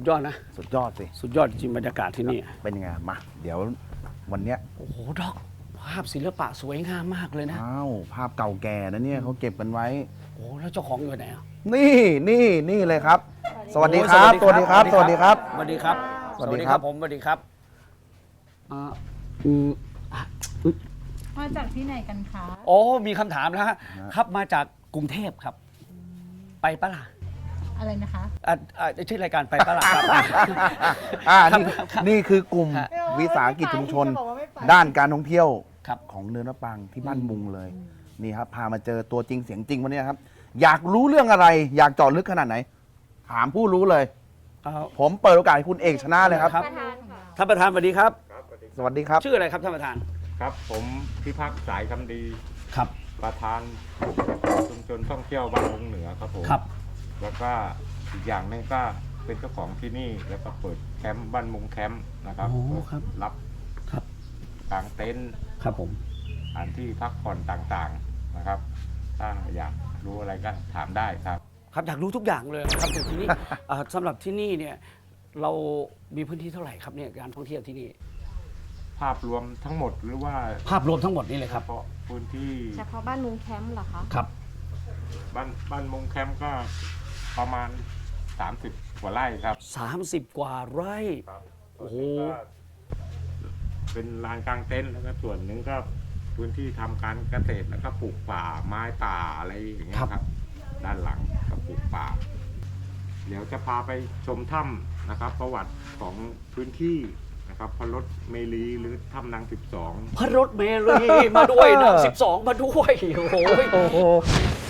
ดยอดนะ สุดยอดสิ สุดยอดจริงบรรยากาศที่นี่เป็นยังไงมา เดี๋ยววันเนี้ยโอ้โหดอก ภาพศิลปะสวยงามมากเลยนะ อ้าวภาพเก่าแก่นะเนี่ยเขาเก็บกันไว้ โอ้โหแล้วเจ้าของอยู่ไหนอะ นี่นี่นี่เลยครับ สวัสดีครับ สวัสดีครับ สวัสดีครับ สวัสดีครับ สวัสดีครับผมสวัสดีครับอ่าอืมอะอุ๊ยมาจากที่ไหนกันคะ โอ้มีคำถามแล้วฮะครับ มาจากกรุงเทพครับ ไปปะล่ะ อะไรนะคะ อะอะชื่อรายการไปปะล่ะครับ อ่าครับนี่ครับนี่คือกลุ่มฮะวิสาหกิจชุมชนด้านการท่องเที่ยวครับของเนินมะปรางที่บ้านมุงเลยนี่ครับพามาเจอตัวจริงเสียงจริงวันนี้ครับ อยากรู้เรื่องอะไร อยากเจาะลึกขนาดไหน ถามผู้รู้เลย เอาผมเปิดโอกาสให้คุณเอกชนะเลยครับครับท่านประธานสวัสดีครับสวัสดีครับ ชื่ออะไรครับท่านประธาน ครับผมพิพักษ์สายคำดีครับ ประธานชุมชนท่องเที่ยวบ้านมุงเหนือครับผมครับ แล้วก็อีกอย่างหนึงก็เป็นเจ้าของที่นี่แล้วก็เปิดแคมป์บ้านมุงแคมป์นะครับโอ้ครับ รับครับ กางเต็นท์ ครับผม สถานที่พักผ่อนต่างๆนะครับ ถ้าอยากรู้อะไรก็ถามได้ครับ ครับอยากรู้ทุกอย่างเลยครับแต่ทีนี้อ่าสำหรับที่นี่เนี่ยเรามีพื้นที่เท่าไหร่ครับเนี่ยการท่องเที่ยวที่นี่ ภาพรวมทั้งหมดหรือว่าภาพรวมทั้งหมดนี่เลยเฉครับ พาะพื้นที่เฉพาะบ้านมุงแคมป์เหรอคะ ครับ บ้านบ้านมุงแคมป์ก็ ประมาณ 30 กว่าไร่ครับ30 กว่าไร่โอ้โหเป็นลานกลางเต็นท์แล้วก็ส่วนหนึ่งก็พื้นที่ทำการเกษตรแล้วก็ปลูกป่าไม้ป่าอะไรอย่างเงี้ยครับ ด้านหลังก็ปลูกป่า เดี๋ยวจะพาไปชมถ้ำนะครับ ประวัติของพื้นที่นะครับพระรถเมลีหรือถ้ำนาง 12 พระรถเมลีมาด้วยนะ 12 มาด้วย โอ้โห โอ้โหนี่คือ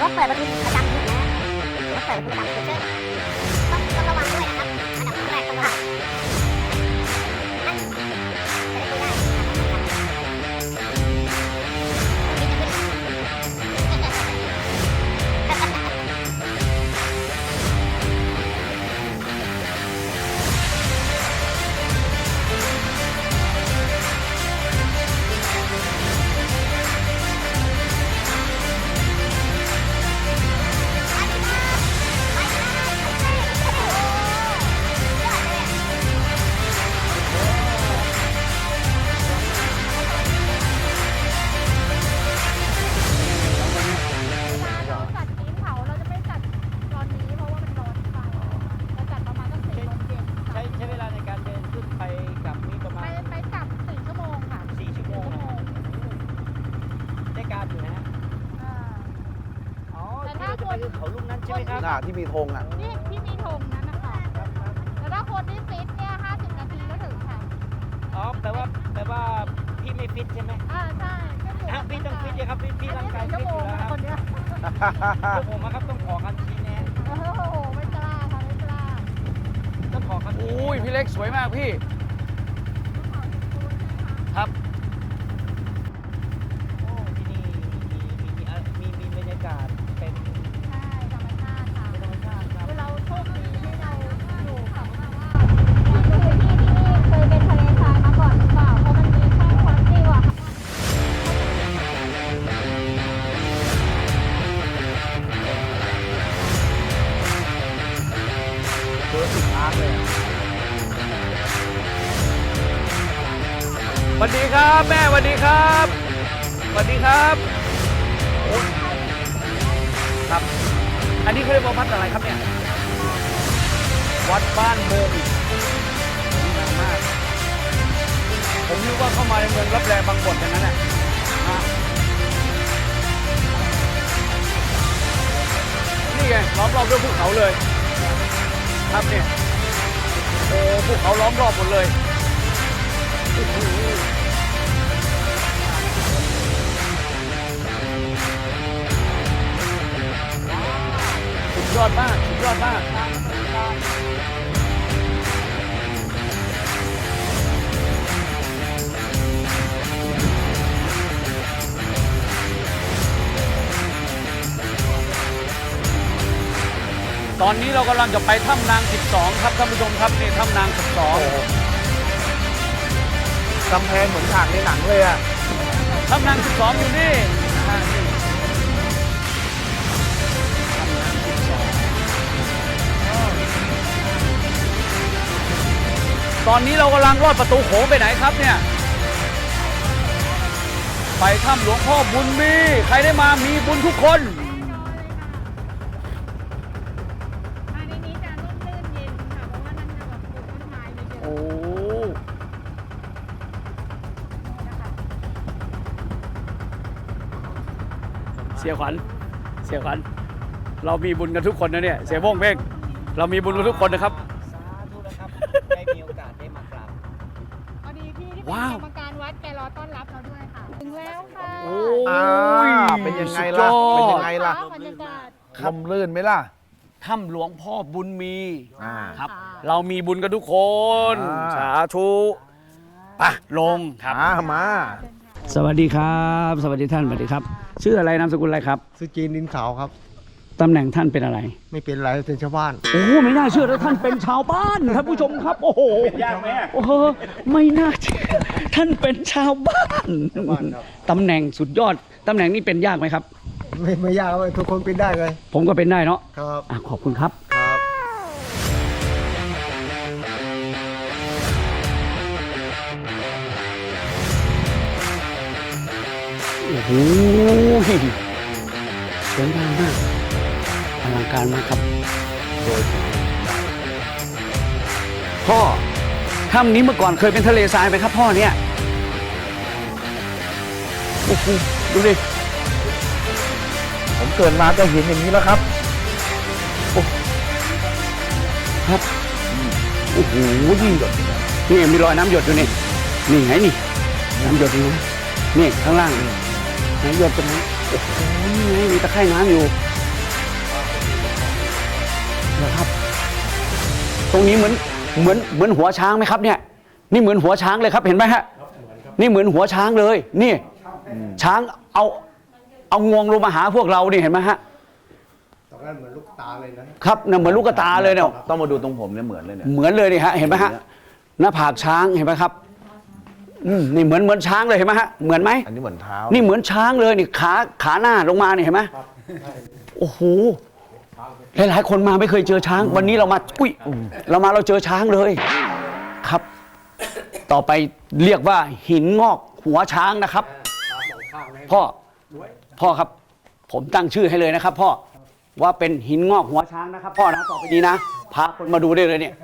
รถเปิดประตูประจำถูกไหมรถเปิดประตูประจำถูกใช่ต้ ได้การอยู่นะฮะอ่าอ๋อแต่ที่ถ้าเราจะไปคนคือเขาลูกนั้นใช่ไหมครับหน้าที่มีธงอะ นี่ที่มีธงนั้นนะคะแต่ถ้าคนที่ฟิตเนี่ยห้าสิบนาทีก็ถึงค่ะอ๋อแปลว่าแปลว่าพี่ไม่ฟิตใช่ไหมอ่าใช่ก็อยู่อะพี่ต้องฟิตเลยครับพี่พี่อันร่างนี้กายสี่ฟิชั่วตโมองยู่แล้วนะครับคนเนี้ยพวกผมอะครับต้องขอคำชี้แนะโอ้โหไม่กล้าค่ะไม่กล้าต้องขอคำชี้โอ้ยแนะพี่เล็กสวยมากพี่ แรงบางบทอย่างนั้นน่ะอะนี่ไงล้อมรอบด้วยภูเขาเลย ครับเนี่ยโอ้ภูเขาล้อมรอบหมดเลยสุดยอดมากสุดยอดมาก ตอนนี้เรากำลังจะไปถ้ำนาง 12 ครับท่านผู้ชมครับนี่ถ้ำนาง กำแพงเหมือนฉากในหนังเลยอะถ้ำนาง 12 อยู่นี่อ่นี่ถ้ำนาง12อ้าวตอนนี้เรากำลังลอดประตูโขงไปไหนครับเนี่ย ไปถ้ำหลวงพ่อบุญมี ใครได้มามีบุญทุกคน สียขวัญเสียขวัญเรามีบุญกันทุกคนนะเนี่ยเสียโบ้งเพ่งเรามีบุญกันทุกคนนะครับ สาธุนะครับได้มีโอกาสได้มากราบพอดีพี่ที่เป็นว้าว กรรมการวัดแกรอต้อนรับเราด้วยค่ะ ถึงแล้วค่ะโอ้อ่ายเป็นยังไงล่ะ สุดยอดเป็นยังไงล่ะบรรยากาศลมลื่นไหมล่ะ ถ้ำหลวงพ่อบุญมีอ่า ครับค่ะเรามีบุญกันทุกคน อ่า สาธุไปะลงครับ อ่ามา สวัสดีครับ สวัสดีท่านสวัสดีครับ ชื่ออะไรนามสกุลอะไรครับสุจีนดินขาวครับตำแหน่งท่านเป็นอะไร ไม่เป็นไรเป็นชาวบ้านโอ้ไม่น่าเชื่อว่าท่านเป็นชาวบ้านท่านผู้ชมครับ โอ้โหยากไหมโอ้โหไม่น่าเชื่อท่านเป็นชาวบ้านชาวบ้านครับตำแหน่งสุดยอดตำแหน่งนี้เป็นยากไหมครับ ไม่ไม่ยากครับทุกคนเป็นได้เลย ผมก็เป็นได้เนาะครับอะขอบคุณครับ โอ้โหสวยงามมากอลังการมากครับพ่อถ้ำนี้เมื่อก่อนเคยเป็นทะเลทรายไหมครับพ่อเนี่ยโอ้โหดูดิผมเกิดมาก็เห็นอย่างนี้แล้วครับครับโอ้โหนี่นี่มีรอยน้ำหยดอยู่นี่นี่ไงนี่น้ำหยดอยู่นะนี่ข้างล่างนี่ น้ำหยดตรงนี้โอ้โหนี่ไงมีตะไคร่น้ำอยู่นะครับ ตรงนี้เหมือนเหมือนเหมือนหัวช้างไหมครับ เนี่ย นี่เหมือนหัวช้างเลยครับเห็นไหมฮะนี่เหมือนหัวช้างเลย นี่ ช้างเอาเอางวงลงมาหาพวกเรานี่เห็นไหมฮะตรงนั้นเหมือนลูกตาเลยนะครับเนี่ยเหมือนลูกกระตาเลยเนี่ยต้องมาดูตรงผมเนี่ยเหมือนเลยเนี่ยเหมือนเลยนี่ฮะเห็นไหมฮะหน้าผากช้างเห็นไหมครับ อืมนี่เหมือนเหมือนช้างเลยเห็นไหมฮะเหมือนไหมอันนี้เหมือนเท้านี่เหมือนช้างเลยนี่ขาขาหน้าลงมาเนี่ยเห็นไหมโอ้โหหลายๆคนมาไม่เคยเจอช้าง วันนี้เรามาอุ้ยเรามาเราเจอช้างเลย ครับ ต่อไปเรียกว่าหินงอกหัวช้างนะครับพ่อพ่อครับ ผมตั้งชื่อให้เลยนะครับ พ่อว่าเป็นหินงอกหัวช้างนะครับ พ่อนะต่อไปนี้นะพาคนมาดูได้เลยเนี่ย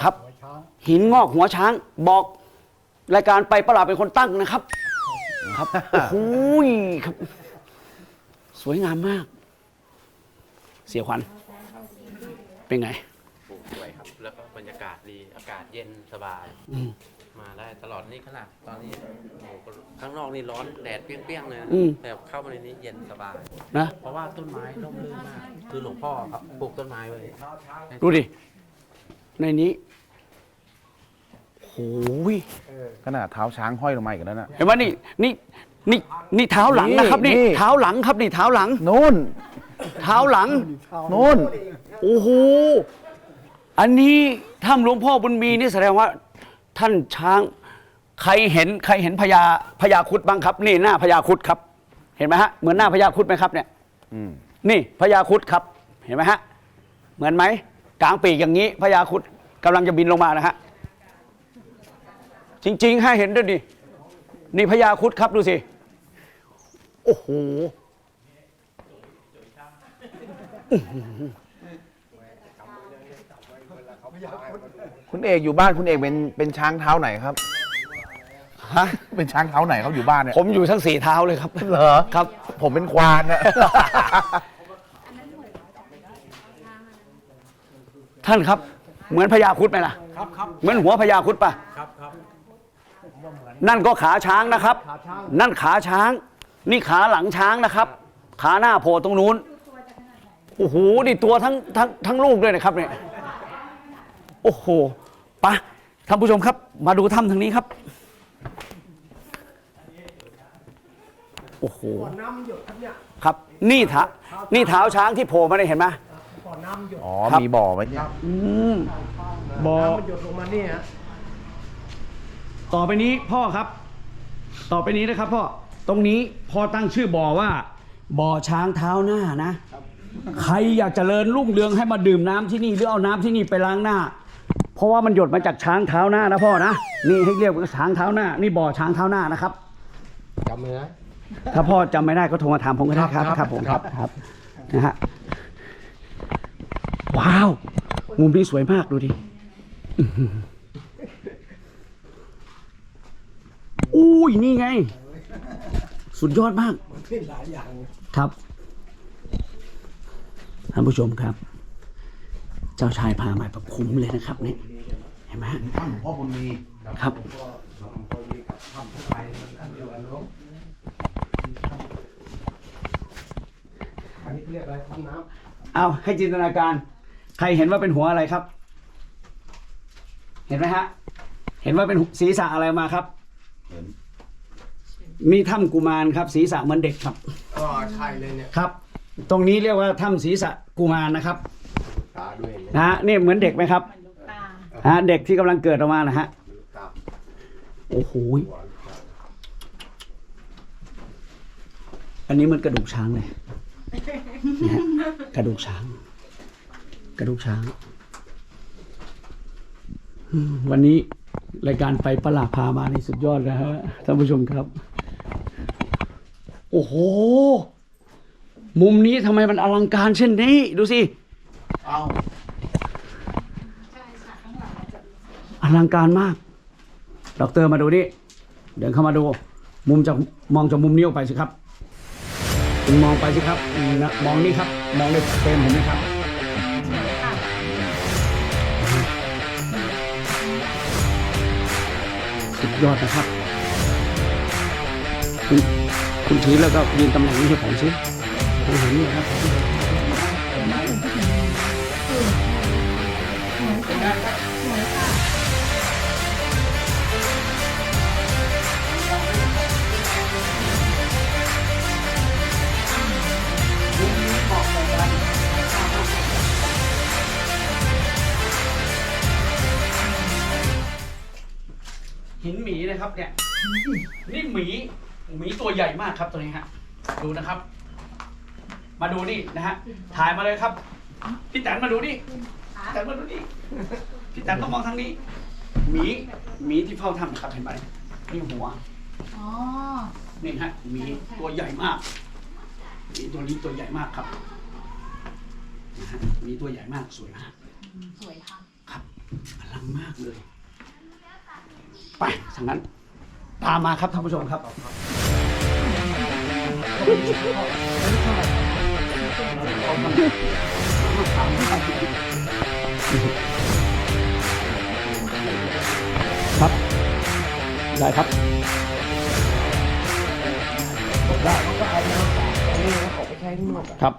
ครับ หินงอกหัวช้าง บอก รายการไปประหลาดเป็นคนตั้งนะครับ ครับโอ้โหครับ สวยงามมาก เสียขวัญเป็นไง ปลูกสวยครับ แล้วก็บรรยากาศดีอากาศเย็นสบาย อืม มาได้ตลอดนี่ขนาดตอนนี้โอ้โหข้างนอกนี่ร้อนแดดเปรี้ยงๆเลยนะอืม แต่เข้ามาในนี้เย็นสบาย นะ เพราะว่าต้นไม้ร่มรื่นมาก คือหลวงพ่อครับปลูกต้นไม้ไว้ ดูดิ ในนี้ โอ้ยขนาดเท้าช้างห้อยลงมาอีกแล้วนะเห็นไหมนี่นี่นี่นี่เท้าหลังนะครับนี่นี่ เท้าหลังครับนี่เท้าหลัง นู่นเท้าหลัง นู่น โอ้โห อันนี้ถ้ำหลวงพ่อบุญมีนี่แสดงว่า ท่านช้างใครเห็นใครเห็นพญาพญาครุดบ้างครับ นี่หน้าพญาครุดครับ เห็นไหมฮะเหมือนหน้าพญาครุดไหมครับเนี่ยอืม นี่พญาครุดครับ เห็นไหมฮะเหมือนไหมกลางปีกอย่างนี้พญาครุดกำลังจะบินลงมานะฮะ จริง ๆ ให้เห็นด้วยดิ นี่พญาครุดครับดูสิ โอ้โหคุณเอกอยู่บ้านคุณเอกเป็นเป็นช้างเท้าไหนครับ ฮะ เป็นช้างเท้าไหนเขาอยู่บ้านเนี่ยผมอยู่ทั้งสี่เท้าเลยครับ เหรอครับ ผมเป็นควานนะท่านครับ เหมือนพญาครุดไหมล่ะ ครับครับเหมือนหัวพญาครุดป่ะ ครับครับ นั่นก็ขาช้างนะครับ ขาช้างนั่นขาช้าง นี่ขาหลังช้างนะครับ ขาหน้าโผล่ตรงนู้นโอ้โหนี่ตัวทั้งทั้งทั้งลูกด้วยนะครับเนี่ยโอ้โหไปะท่านผู้ชมครับ มาดูถ้ำทางนี้ครับโอ้โหน้ำหยดครับเนี่ยครับ นี่เท้านี่เท้าช้างที่โผล่มาเนี่ยเห็นไหมก่อนน้ำหยดอ๋อครับมีบ่อไว้เนี่ยอืมบ่อน้ำมันหยดลงมานี่ฮะ ต่อไปนี้พ่อครับ ต่อไปนี้นะครับพ่อตรงนี้พ่อตั้งชื่อบ่อว่าบ่อช้างเท้าหน้านะ ใครอยากเจริญรุ่งเรืองให้มาดื่มน้ำที่นี่หรือเอาน้ำที่นี่ไปล้างหน้า เพราะว่ามันหยดมาจากช้างเท้าหน้านะพ่อนะนี่ให้เรียกว่าช้างเท้าหน้า นี่บ่อช้างเท้าหน้านะครับจำเลยนะถ้าพ่อจำไม่ได้ก็โทรมาถามผมก็ได้ครับครับครับผมคครัรับบครับนะฮะว้าว มุมนี้สวยมากดูดิ อุ้ยนี่ไง สุดยอดมากครับท่านผู้ชมครับ เจ้าชายพามาแบบคุ้มเลยนะครับเนี่ยเห็นไหมท่านหลวงพ่อบุญมีครับเอะไรทำน้เอาให้จินตนาการ ใครเห็นว่าเป็นหัวอะไรครับ เห็นไหมฮะ เห็นว่าเป็นศีรษะอะไรมาครับ เห็นมีถ้ำกุมารครับศีรษะเหมือนเด็กครับำก็ใช่เลยเนี่ยครับ ตรงนี้เรียกว่าถ้ำศีรษะกุมารนะครับตาด้วยเนี่ยนะฮะนี่เหมือนเด็กไหมครับมันลูกตาฮะเด็กที่กำลังเกิดออกมานะฮะตาโอ้โหยอันนี้มันกระดูกช้างเลยนี่ฮะกระดูกช้าง กระดูกช้างอืมวันนี้ รายการไปประหลาดพามานี่สุดยอดนะฮะท่านผู้ชมครับ โอ้โห มุมนี้ทำไมมันอลังการเช่นนี้ ดูสิเอาอลังการมากด็อกเตอร์มาดูนี่เดินเข้ามาดู มุมจากมองจากมุมนี้ออกไปสิครับคุณมองไปสิครับนะมองนี่ครับ มองในเฟรมผมนะครับ ยอดนะครับ คุณคุณถือแล้วก็ยืนตำแหน่งนี้ให้ผมสิผมเห็นนี่ครับ หินหมีนะครับเนี่ยนี่หมีหมีตัวใหญ่มากครับตัวนี้ฮะดูนะครับ มาดูนี่นะฮะถ่ายมาเลยครับพี่แตนมาดูนี่พี่แตนมาดูนี่พี่แตนต้องมองทางนี้หมีหมีที่เฝ้าถ้ำนะครับเห็นไหมนี่หัวอ๋อนี่ฮะหมีตัวใหญ่มากหมีตัวนี้ตัวใหญ่มากครับนะฮะหมีตัวใหญ่มากสวยมากสวยค่ะครับอลังมากเลย ไปทางนั้น ตามมาครับท่านผู้ชมครับ ครับ ได้ครับ ได้แล้วก็เอากนี่เราขอไปใช้ที่หมดครับ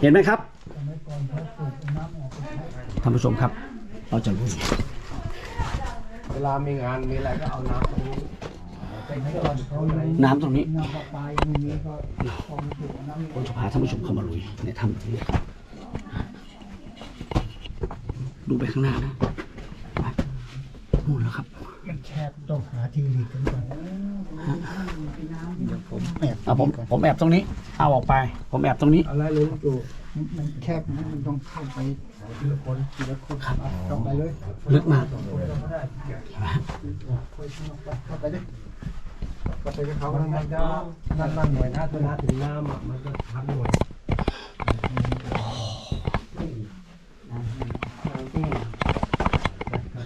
เห็นไหมครับท่านผู้ชมครับ เราจะรู้ เวลามีงานมีอะไรก็เอาน้ำตรงนี้เป็นให้ก่อนเขาไหนน้ำตรงนี้ผมจะพาท่านผู้ชมเข้ามาลุยในถ้ำตรงนี้ครับดูไปข้างหน้านะไปนู่นแล้วครับมัน แคบต้องหาที่หลีกกันก่อนเดี๋ยวผมแอบอะผมผมแอบตรงนี้เอาออกไป ผมแอบตรงนี้อะไรเลยดูมันแคบนะมันต้องเข้าไปทีละคนทีละคนครับต้องไปเลยลึกมากเข้าไปดิเข้าไปกับเขาแล้วมันจะนั่นนั่นหน่วยนะตัวน้าถึงน้ำอะมันก็ทำหน่วย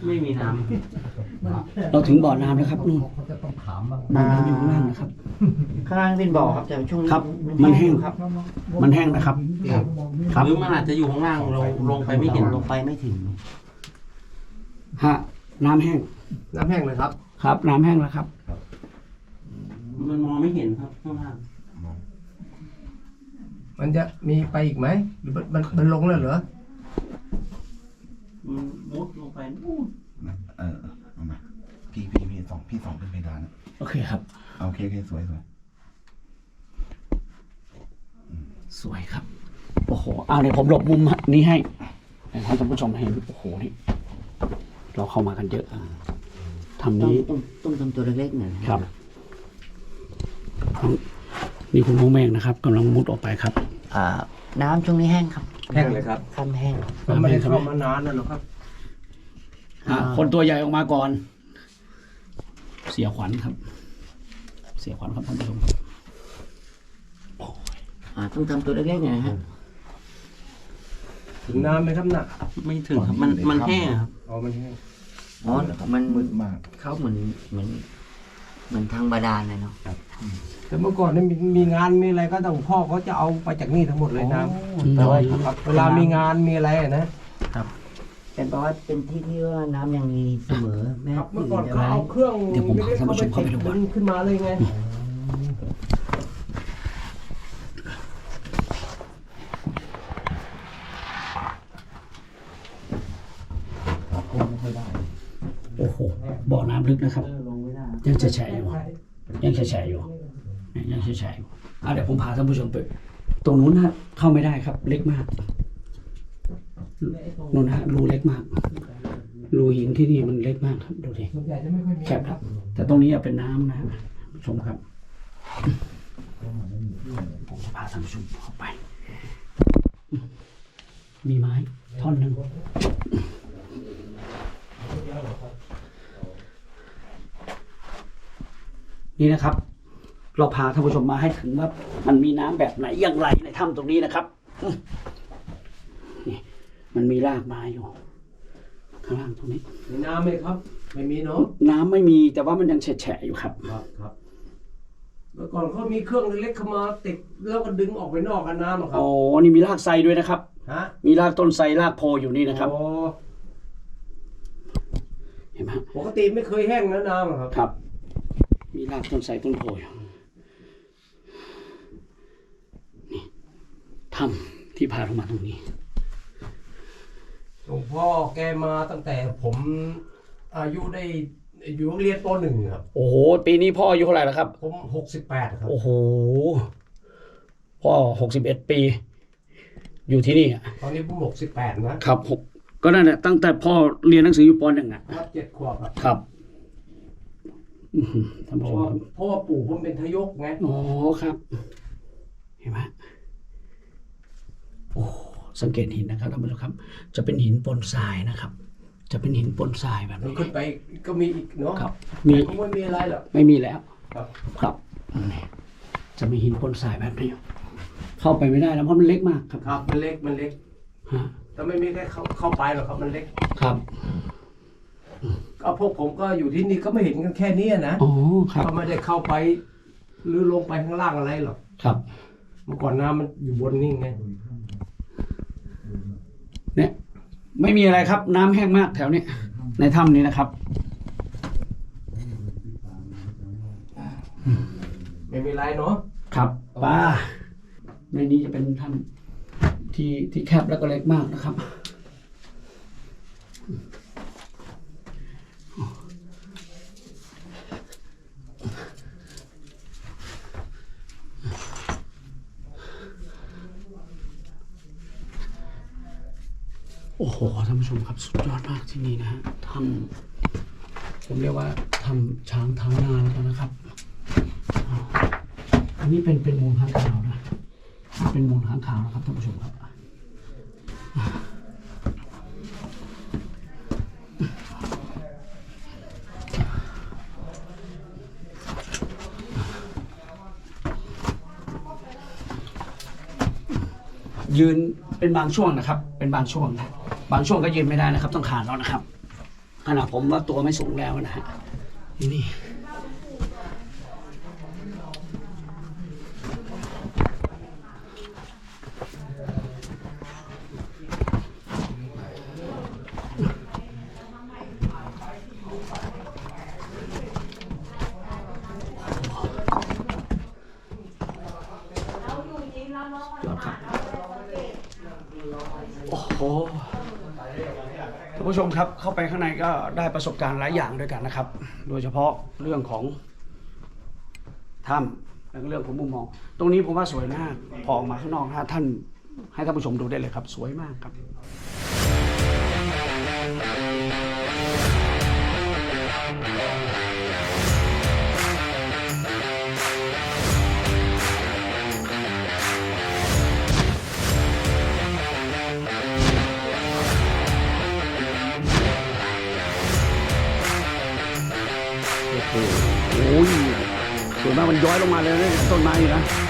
ไม่มีน้เราถึงบ่อน้ำแล้วครับนู่นเขาจะต้องถามบ้างบ่อน้ำอยู่ข้างล่างนะครับำข้างล่างเป็นบ่อครับแต่ช่วงนี้ครับมันแห้ง ครับมันแห้งนะครับ ครับหรือมันอาจจะอยู่ข้างล่างเราลงไปไม่เห็นลงไปไม่ถึง ฮะน้ำแห้งน้ำแห้งเลยครับ ครับ น้ำแห้งแล้วครับ มันมองไม่เห็นครับข้างล่างมันจะมีไปอีกไหมหรือมันมันมันลงแล้วเหรอมันมุดลง ไปนู่นเออเอามาพี่พี่พี่สองพี่สองเป็นเพดานโอเคครับโอเคโอเคสวยสวยสวยครับ โอ้โหเอาเดี๋ยวผมหลบมุมนี้ให้ให้ท่านผู้ชมเห็นโอ้โหนี่เราเข้ามากันเยอะทำต้องนี้ต้องต้องทำตัวเล็กๆหน่อยครับนี่คุณพ่อแม่งนะครับกำลังมุดออกไปครับ อ่าน้ำช่วงนี้แห้งครับแห้งเลยครับซ้ำแห้ง ก็ไม่ได้เข้ามานานแล้วหรอกครับ อะคนตัวใหญ่ออกมาก่อน เสียขวัญครับ เสียขวัญครับท่านผู้ชมครับอ่าต้องทำตัวเล็กๆหน่อยนะฮะถึงน้ำไหมครับน่ะไม่ถึงครับ มันมันแห้งครับอ๋อมันแห้งอ๋อมันมืดมากเขาเหมือนเหมือนเหมือนทางบาดาลเลยเนาะแต่เมื่อก่อนเนี่ยมีมีงานมีอะไรก็ต้องพ่อเขาจะเอาไปจากนี่ทั้งหมดเลยน้ำแต่ว่าครับเวลามีงานมีอะไรอะนะเป็น เพราะว่าเป็นที่ที่ว่าน้ำยังมีเสมอแม่ครับเมื่อก่อนใช่เขาไหมเอาเครื่องเดี๋ยวผมพาท่านผู้ชมเข้าไปดูก่อน ดึงขึ้นมาเลยไงโอ้โหบ่อน้ำลึกนะครับยังแฉะๆอยู่ ยังแฉะๆอยู่เนี่ยยังแฉะๆอยู่อะเดี๋ยวผมพาท่านผู้ชมไปตรงนู้นนะเข้าไม่ได้ครับเล็กมาก นู่นฮะรูเล็กมากรูหินที่นี่มันเล็กมากครับดูดิส่วนใหญ่จะไม่ค่อยมีแคบครับ แต่ตรงนี้อะเป็นน้ำนะฮะผู้ชมครับผมจะพาท่านผู้ชมเข้าไป มีไม้ท่อนหนึ่งนี่นะครับ เราพาท่านผู้ชมมาให้ถึงว่า มันมีน้ำแบบไหนอย่างไรในถ้ำตรงนี้นะครับอืมนี่ มันมีรากไม้อยู่ ข้างล่างตรงนี้ มีน้ำไหมครับ ไม่มีเนาะน้ำไม่มีแต่ว่ามันยังแฉะๆอยู่ครับ ครับครับเมื่อก่อนเขามีเครื่องเล็กๆเข้ามาติดแล้วก็ดึงออกไปนอกกันน้ำอะครับ อ๋อ นี่มีรากไทรด้วยนะครับ ฮะมีรากต้นไทรรากโพอยู่นี่นะครับ โอ้เห็นไหมฮะปกติไม่เคยแห้งนะน้ำอะครับ ครับ มีรากต้นไทรต้นโพอยู่นี่ถ้ำที่พาเรามาตรงนี้ หลวงพ่อแกมาตั้งแต่ผมอายุได้อยู่โรงเรียนปหนึ่งครับ โอ้โห ปีนี้พ่ออายุเท่าไหร่แล้วครับ ผมหกสิบแปดครับ โอ้โห พ่อหกสิบเอ็ดปี อยู่ที่นี่อะตอนนี้ผมหกสิบแปดนะครับหกก็นั่นแหละตั้งแต่พ่อเรียนหนังสืออยู่ปหนึ่งอะครับเจ็ดขวบครับครับอื้อหือท่านเพผู้ชราะมว่าครับเพราะว่าปู่ผมเป็นทยกไง อ๋อครับ เห็นไหมโอ้ สังเกตหินนะครับท่านผู้ชมครับ จะเป็นหินปนทรายนะครับ จะเป็นหินปนทรายแบบแล้วนี้ขึ้นไปก็มีอีกเนาะครับมีคงไม่มีอะไรหรอกไม่มีแล้ว ครับครับนี่จะมีหินปนทรายแบบนี้เข้าไปไม่ได้แล้วเพราะมันเล็กมากครับครับมันเล็กมันเล็กฮะแต่ไม่มีใครเข้าเข้าไปหรอกครับมันเล็กครับก็พวกผมก็อยู่ที่นี่ก็ไม่เห็นกันแค่นี้นะอ๋อครับก็ไม่ได้เข้าไปหรือลงไปข้างล่างอะไรหรอกครับ เมื่อก่อนน้ำมันอยู่บนนี่ไง เนี่ยไม่มีอะไรครับ น้ำแห้งมากแถวนี้ ในถ้ำนี้นะครับ ไม่มีอะไรเนาะครับป้าในนี้จะเป็นถ้ำที่ที่แคบแล้วก็เล็กมากนะครับ โอ้โหท่านผู้ชมครับ สุดยอดมากที่นี่นะฮะทำผมเรียกว่าทำช้างเท้านาแล้วกันนะครับ อันนี้เป็นเป็นมูลค้างคาวนะเป็นมูลค้างคาวนะครับท่านผู้ชมครับยืนเป็นบางช่วงนะครับ เป็นบางช่วงนะ บางช่วงก็ยืนไม่ได้นะครับ ต้องขานแล้วนะครับขนาดผมว่าตัวไม่สูงแล้วนะฮะนี่ ก็ได้ประสบการณ์หลายอย่างด้วยกันนะครับ โดยเฉพาะเรื่องของถ้ำและเรื่องของมุมมอง ตรงนี้ผมว่าสวยมากพอออกมาข้างนอกนะท่านให้ท่านผู้ชมดูได้เลยครับ สวยมากครับ ยส่วนมากมันย้อยลงมาเลยนะต้นไม้นี่นะ